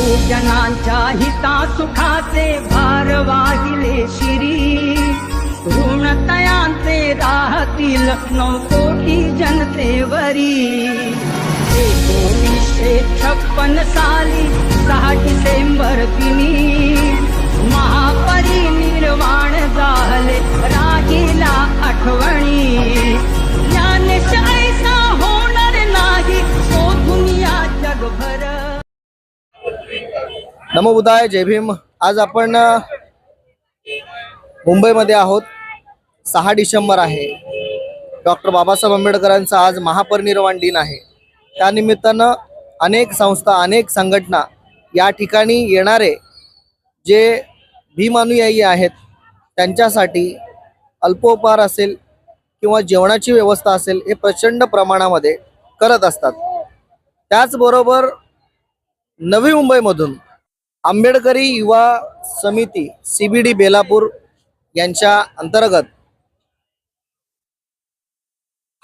भूजनांच्या हिता सुखाचे भार वाहिले शिरी. ऋणतयांचे राहतील नऊ कोटी जनतेवरी. एकोणीसशे छप्पन साली सहा डिसेंबर दिनी नमो बुधाय जय भीम. आज आपण मुंबईमध्ये आहोत. सहा डिसेंबर आहे. डॉक्टर बाबासाहेब आंबेडकरांचा आज महापरिनिर्वाण दिन आहे. त्यानिमित्तानं अनेक संस्था अनेक संघटना या ठिकाणी येणारे जे भीमानुयायी आहेत त्यांच्यासाठी अल्पोपहार असेल किंवा जेवणाची व्यवस्था असेल हे प्रचंड प्रमाणामध्ये करत असतात. त्याचबरोबर नवी मुंबईमधून आंबेडकरी युवा समिती सीबीडी बेलापूर यांच्या अंतर्गत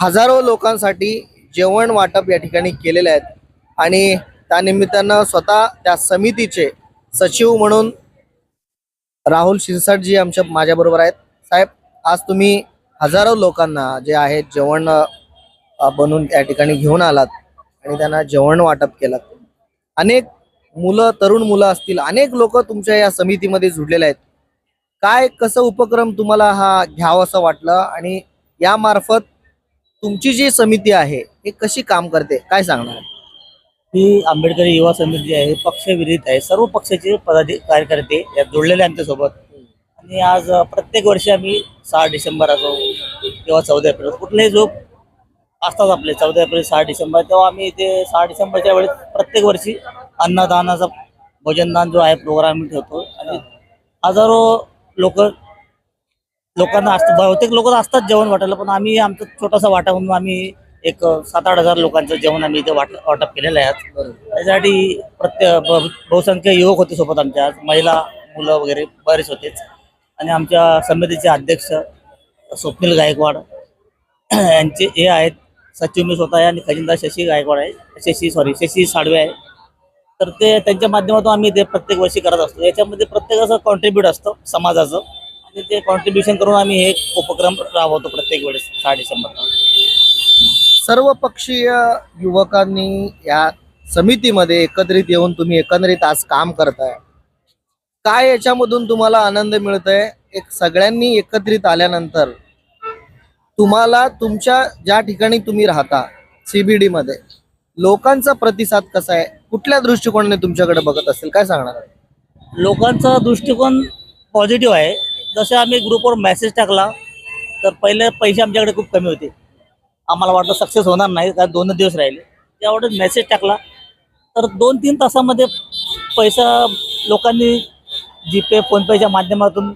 हजारो लोकांसाठी जेवण वाटप या ठिकाणी केलेले आहेत. आणि त्यानिमित्तानं स्वतः त्या समितीचे सचिव म्हणून राहुल शिरसाटजी आमच्या माझ्याबरोबर आहेत. साहेब आज तुम्ही हजारो लोकांना जे आहेत जेवण बनवून या ठिकाणी घेऊन आलात आणि त्यांना जेवण वाटप केलं. अनेक मुलं तरुण मुलं असतील अनेक लोक तुमच्या या समितीमध्ये जुडलेले आहेत. काय कसं उपक्रम तुम्हाला हा घ्यावंसं वाटलं आणि यामार्फत तुमची जी समिती आहे हे कशी काम करते? काय सांगणार? ही आंबेडकरी युवा समिती जी आहे पक्षविरहित आहे सर्व पक्षाचे पदाधिकारी कार्यकर्ते यात जोडलेले आमच्यासोबत. आणि आज प्रत्येक वर्षी आम्ही सहा डिसेंबर असो किंवा चौदा एप्रिल कुठलाही जो असतात आपले. चौदा एप्रिल सहा डिसेंबर. तेव्हा आम्ही ते सहा डिसेंबरच्या वेळेस प्रत्येक वर्षी अन्नदानाचा भोजनदान जो आहे प्रोग्राम आम्ही ठेवतो. आणि हजारो लोक लोकांना असतात बहुतेक लोक असतात जेवण वाटायला पण आम्ही आमचा छोटासा वाटा म्हणून आम्ही एक सात आठ हजार लोकांचं जेवण आम्ही इथे वाट वाटप केलेलं आहे आज. त्यासाठी प्रत्येक बहुसंख्य युवक होते सोबत आमच्या आज. महिला मुलं वगैरे बरेच होतेच आणि आमच्या समितीचे अध्यक्ष स्वप्नील गायकवाड यांचे हे आहेत. सचिव मी स्वतः आहे आणि खजिनदार शशी गायकवाड आहे. शशी सॉरी शशी साडवे आहे. तर ते त्यांच्या माध्यमातून आम्ही ते प्रत्येक वर्षी करत असतो. याच्यामध्ये प्रत्येकाचं कॉन्ट्रीब्युट असतं समाजाचं. आणि ते कॉन्ट्रीब्युशन करून आम्ही हे उपक्रम राबवतो प्रत्येक वेळेस सहा डिसेंबरला सर्व पक्षीय युवकांनी या समितीमध्ये एकत्रित येऊन तुम्ही एकंदरीत आज काम करताय. काय याच्यामधून तुम्हाला आनंद मिळतोय? एक सगळ्यांनी एकत्रित आल्यानंतर तुम्हाला तुमच्या ज्या ठिकाणी तुम्ही राहता सीबीडी मध्ये लोकांचा प्रतिसाद कसा आहे? कुठल्या दृष्टिकोनाने तुमच्याकडे बघत असेल? काय सांगणार लोकांचा दृष्टिकोन पॉझिटिव्ह आहे. जसे आम्ही ग्रुपवर मेसेज टाकला तर पहिले पैसे आमच्याकडे खूप कमी होते. आम्हाला वाटलं सक्सेस होणार नाही कारण दोनच दिवस राहिले. त्यावेळेस मेसेज टाकला तर दोन तीन तासामध्ये पैसा लोकांनी जीपे फोनपेच्या माध्यमातून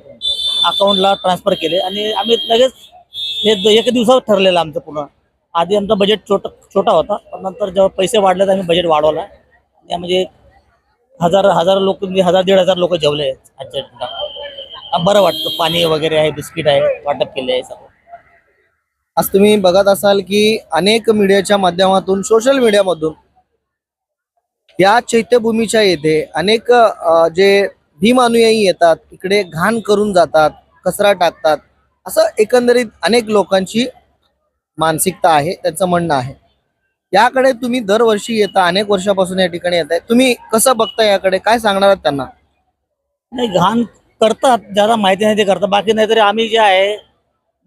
अकाउंटला ट्रान्सफर केले. आणि आम्ही लगेच हे एक दिवसावर ठरलेलं आमचं पूर्ण. आधी आमचा बजेट छोट छोटा होता पण नंतर जेव्हा पैसे वाढले तर आम्ही बजेट वाढवला. आणि म्हणजे हजार हजार लोक म्हणजे हजार दीड हजार लोक जेवले आहेत आजच्या बरं वाटतं. पाणी वगैरे आहे बिस्किट आहे वाटप केले आहे सर्व आज तुम्ही बघत असाल की अनेक मीडियाच्या माध्यमातून सोशल मीडियामधून या चैत्यभूमीच्या येथे अनेक जे भीम अनुयायी येतात इकडे घाण करून जातात कचरा टाकतात. असं एकंदरीत अनेक लोकांची मानसिकता आहे त्याचं म्हणणं आहे. याकडे तुम्ही दरवर्षी येता अनेक वर्षापासून या ठिकाणी येत आहे तुम्ही कसं बघता याकडे? काय सांगणार आहात त्यांना? नाही घाण करतात ज्याला माहिती नाही ते करतात. बाकी नाही तरी आम्ही जे आहे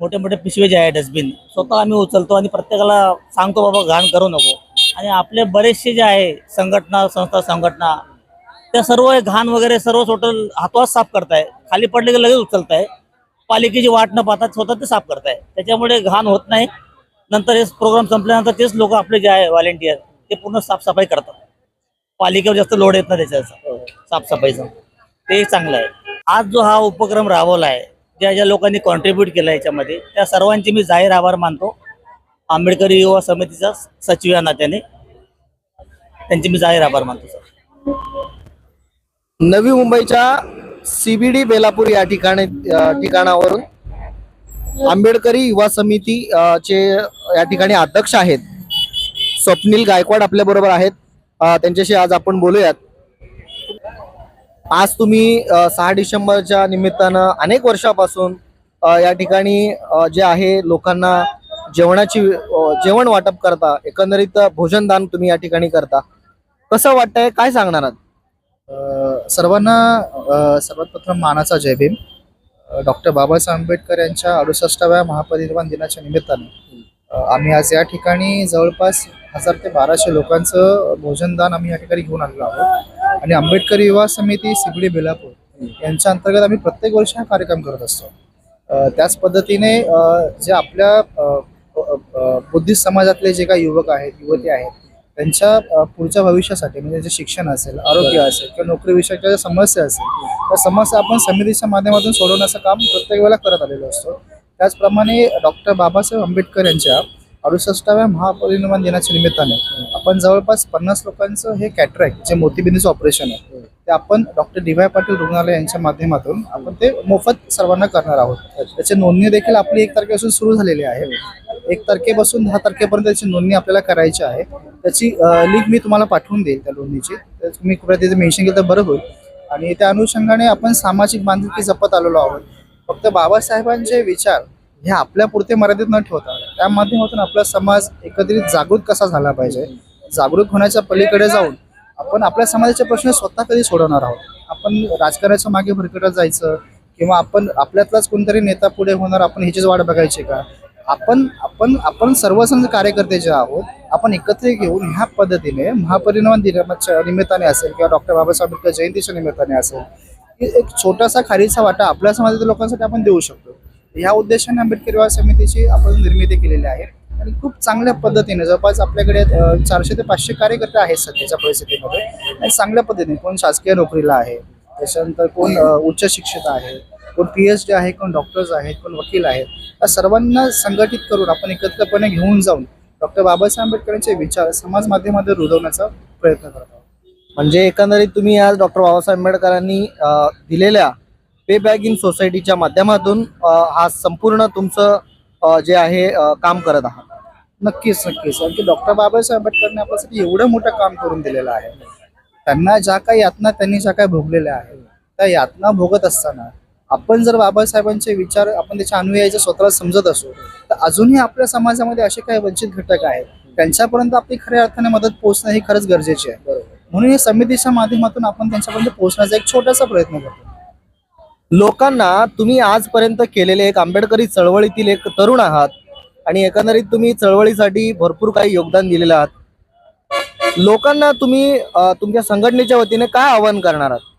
मोठे मोठे पिशवे जे आहे डस्टबिन स्वतः आम्ही उचलतो आणि प्रत्येकाला सांगतो बाबा घाण करू नको. आणि आपले बरेचसे जे आहे संघटना संस्था संघटना त्या सर्व घाण वगैरे सर्व टोटल हातवात साफ करताय. खाली पडले की लगेच उचलताय. पालिकेची वाट न पाहता स्वतः ते साफ करताय. त्याच्यामुळे घाण होत नाही. नंतर हे प्रोग्राम संपल्यानंतर तेच लोक आपले जे आहे व्हॉलेंटियर ते पूर्ण साफसफाई करतात. पालिकेवर जास्त लोड येत नाही त्याच्याचा साफसफाईचा. ते चांगलं आहे. आज जो हा उपक्रम राबवला आहे ज्या ज्या लोकांनी कॉन्ट्रीब्यूट केलं याच्यामध्ये त्या सर्वांचे मी जाहीर आभार मानतो. आंबेडकरी युवा समितीचा सचिव या नात्याने. त्यांचे मी जाहीर आभार मानतो सर. नवी मुंबईच्या सीबीडी बेलापूर या ठिकाणी ठिकाणावरून आंबेडकरी युवा समिती चे या ठिकाणी अध्यक्ष आहेत. स्वप्नील गायकवाड आपल्या बरोबर आहेत. त्यांच्याशी आज आपण बोलूयात. आज तुम्ही सहा डिसेंबरच्या निमित्तानं अनेक वर्षापासून या ठिकाणी जे आहे लोकांना जेवणाची जेवण वाटप करता एकंदरीत भोजनदान तुम्ही या ठिकाणी करता. कसं वाटतंय? काय सांगणार आहात? सर्वांना सर्वात प्रथम मानाचा जय भीम. डॉक्टर बाबासाहेब आंबेडकर यांच्या अडुसष्टाव्या महापरिनिर्वाण दिनाच्या निमित्ताने आम्ही आज या ठिकाणी जवळपास हजार ते बाराशे लोकांचं भोजनदान आम्ही या ठिकाणी घेऊन आलेलो आहोत. आणि आंबेडकर युवा समिती सिगडी बेलापूर यांच्या अंतर्गत आम्ही प्रत्येक वर्षी हा कार्यक्रम करत असतो. त्याच पद्धतीने जे आपल्या बुद्धिस्ट समाजातले जे काही युवक आहेत युवती आहेत त्यांच्या पुढच्या भविष्यासाठी म्हणजे जे शिक्षण असेल आरोग्य असेल किंवा नोकरीविषयीच्या ज्या समस्या असेल त्या समस्या आपण समितीच्या माध्यमातून सोडवण्याचं काम प्रत्येक वेळेला करत आलेलो असतो. त्याचप्रमाणे डॉक्टर बाबासाहेब आंबेडकर यांच्या अडुसष्टाव्या महापरिनिर्वाण दिनाच्या निमित्ताने आपण जवळपास पन्नास लोकांचं हे कॅटरॅक्ट जे मोतीबिंदूचं ऑपरेशन आहे ते आपण डॉक्टर डी वाय पाटील रुग्णालय यांच्या माध्यमातून आपण ते मोफत सर्वांना करणार आहोत. त्याची नोंदणी देखील आपली एक तारखेपासून सुरू झालेली आहे. एक तारखेपासून दहा तारखेपर्यंत त्याची नोंदणी आपल्याला करायची आहे. त्याची लिंक मी तुम्हाला पाठवून देईल त्या नोंदणीची. तर तुम्ही कुठे तिथे मेन्शन केलं तर बरं होईल. आणि त्या अनुषंगाने आपण सामाजिक बांधिलकी जपत आलेलो आहोत. फक्त बाबासाहेबांचे विचार हे आपल्या पुरते मर्यादित न ठेवता त्या माध्यमातून आपला समाज एकत्रित जागृत कसा झाला पाहिजे? जागृत होण्याच्या पलीकडे जाऊन आपण आपल्या समाजाचे प्रश्न स्वतः कधी सोडवणार आहोत? आपण राजकारणाच्या मागे भरकटत जायचं किंवा आपण आपल्यातलाच कोणतरी नेता पुढे होणार आपण ह्याचीच वाट बघायची का? आपण आपण आपण सर्वजण कार्यकर्ते जे आहोत आपण एकत्र घेऊन ह्या पद्धतीने महापरिणाम दिनाच्या निमित्ताने असेल किंवा डॉक्टर बाबासाहेब आंबेडकर जयंतीच्या निमित्ताने असेल की एक छोटासा खारीचा वाटा आपल्या समाजातील लोकांसाठी आपण देऊ शकतो. ह्या उद्देशाने आंबेडकर विवाह समितीची आपण निर्मिती केलेली आहे आणि खूप चांगल्या पद्धतीने जवळपास आपल्याकडे चारशे ते पाचशे कार्यकर्ते आहेत सध्याच्या परिस्थितीमध्ये आणि चांगल्या पद्धतीने कोण शासकीय नोकरीला आहे त्याच्यानंतर कोण उच्च शिक्षित आहे कोण पी एच डी आहे कोण डॉक्टर्स आहेत कोण वकील आहेत या सर्वांना संघटित करून आपण एकत्रपणे घेऊन जाऊन डॉक्टर बाबासाहेब आंबेडकरांचे विचार समाज माध्यमामध्ये रुजवण्याचा प्रयत्न करत आहोत. म्हणजे एकंदरीत तुम्ही आज डॉक्टर बाबासाहेब आंबेडकरांनी दिलेल्या पे बॅग इन सोसायटीच्या माध्यमातून हा संपूर्ण तुमचं जे आहे काम करत आहात. नक्कीच नक्कीच. कारण की डॉक्टर बाबासाहेब आंबेडकरने आपल्यासाठी एवढं मोठं काम करून दिलेलं आहे. त्यांना ज्या काही यातना त्यांनी ज्या काही भोगलेल्या आहेत त्या यातना भोगत असताना आपण जर बाबासाहेबांचे विचार आपण त्याच्या अनुयायीचे स्वतःला समजत असू तर अजूनही आपल्या समाजामध्ये असे काही वंचित घटक आहेत त्यांच्यापर्यंत आपली खऱ्या अर्थाने मदत पोहोचणं ही खरंच गरजेची आहे. म्हणून या समितीच्या माध्यमातून आपण त्यांच्यापर्यंत पोहोचण्याचा एक छोटासा प्रयत्न करतो. लोकांना तुम्ही आजपर्यंत केलेले एक आंबेडकरी चळवळीतील एक तरुण आहात आणि एकंदरीत तुम्ही चळवळीसाठी भरपूर काही योगदान दिलेलं आहात. लोकांना तुम्ही अ, तुमच्या संघटनेच्या वतीने काय आवाहन करणार आहात?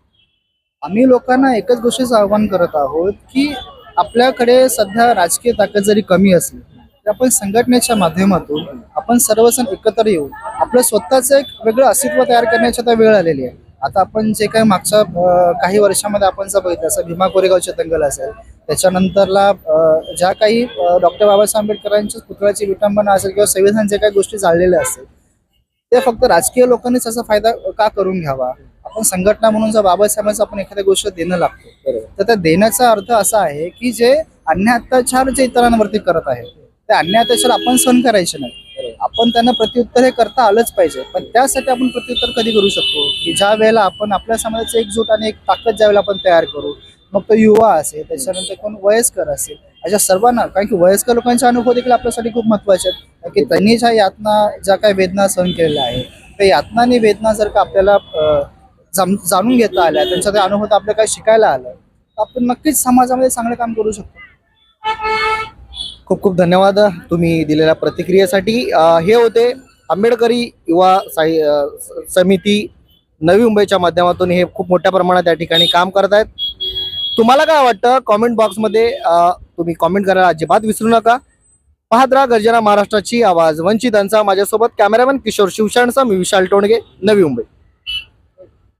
आम्ही लोकांना एकच गोष्टीचं आव्हान करत आहोत की आपल्याकडे सध्या राजकीय ताकद जरी कमी असली तरी आपण संघटनेच्या माध्यमातून आपण सर्वजण एकत्र येऊन आपलं स्वतःचं एक वेगळं अस्तित्व तयार करण्याची आता वेळ आलेली आहे. आता आपण जे काही मागच्या काही वर्षामध्ये आपण जर बघितलं असं भीमा कोरेगावचे दंगल असेल त्याच्यानंतरला ज्या काही डॉक्टर बाबासाहेब आंबेडकरांच्या पुतळ्याची विटंबना असेल किंवा संविधान जे काही गोष्टी जाळलेल्या असतील ते फक्त राजकीय लोकांनीच त्याचा फायदा का करून घ्यावा? आपण संघटना म्हणून जर बाबासाहेबांचं आपण एखाद्या गोष्ट देणं लागतो तर त्या देण्याचा अर्थ असा आहे की जे अन्याय अत्याचार जे इतरांवरती करत आहे ते अन्याय अत्याचार आपण सहन करायचे नाही. आपण त्यांना प्रत्युत्तर हे करता आलंच पाहिजे पण त्यासाठी आपण प्रत्युत्तर कधी करू शकतो? की ज्या वेळेला आपण आपल्या समाजाचं एकजूट आणि एक ताकद ज्या वेळेला आपण तयार करू मग तो युवा असेल त्याच्यानंतर कोण वयस्कर असेल अशा सर्वांना कारण की वयस्कर लोकांचे अनुभव देखील आपल्यासाठी खूप महत्त्वाचे आहेत. कारण की त्यांनी ज्या यातना ज्या काही वेदना सहन केलेल्या आहेत त्या यातना आणि वेदना जर का आपल्याला जाणून घेता आल्या. त्यांचा ते अनुभव आपल्याला काय शिकायला आलं. तर आपण नक्कीच समाजामध्ये चांगलं काम करू शकतो. खूप खूप धन्यवाद. तुम्ही दिलेल्या प्रतिक्रियेसाठी. हे होते आंबेडकरी युवा साई समिती नवी मुंबईच्या माध्यमातून. हे खूप मोठ्या प्रमाणात त्या ठिकाणी काम करत आहेत. तुम्हाला काय वाटतं? कॉमेंट बॉक्समध्ये तुम्ही कॉमेंट करायला अजिबात विसरू नका. पाहत राहा गर्जना महाराष्ट्राची आवाज. वंचितांचा. माझ्यासोबत कॅमेरामॅन किशोर शिवशाणचा. मी विशाल टोणगे. नवी मुंबई.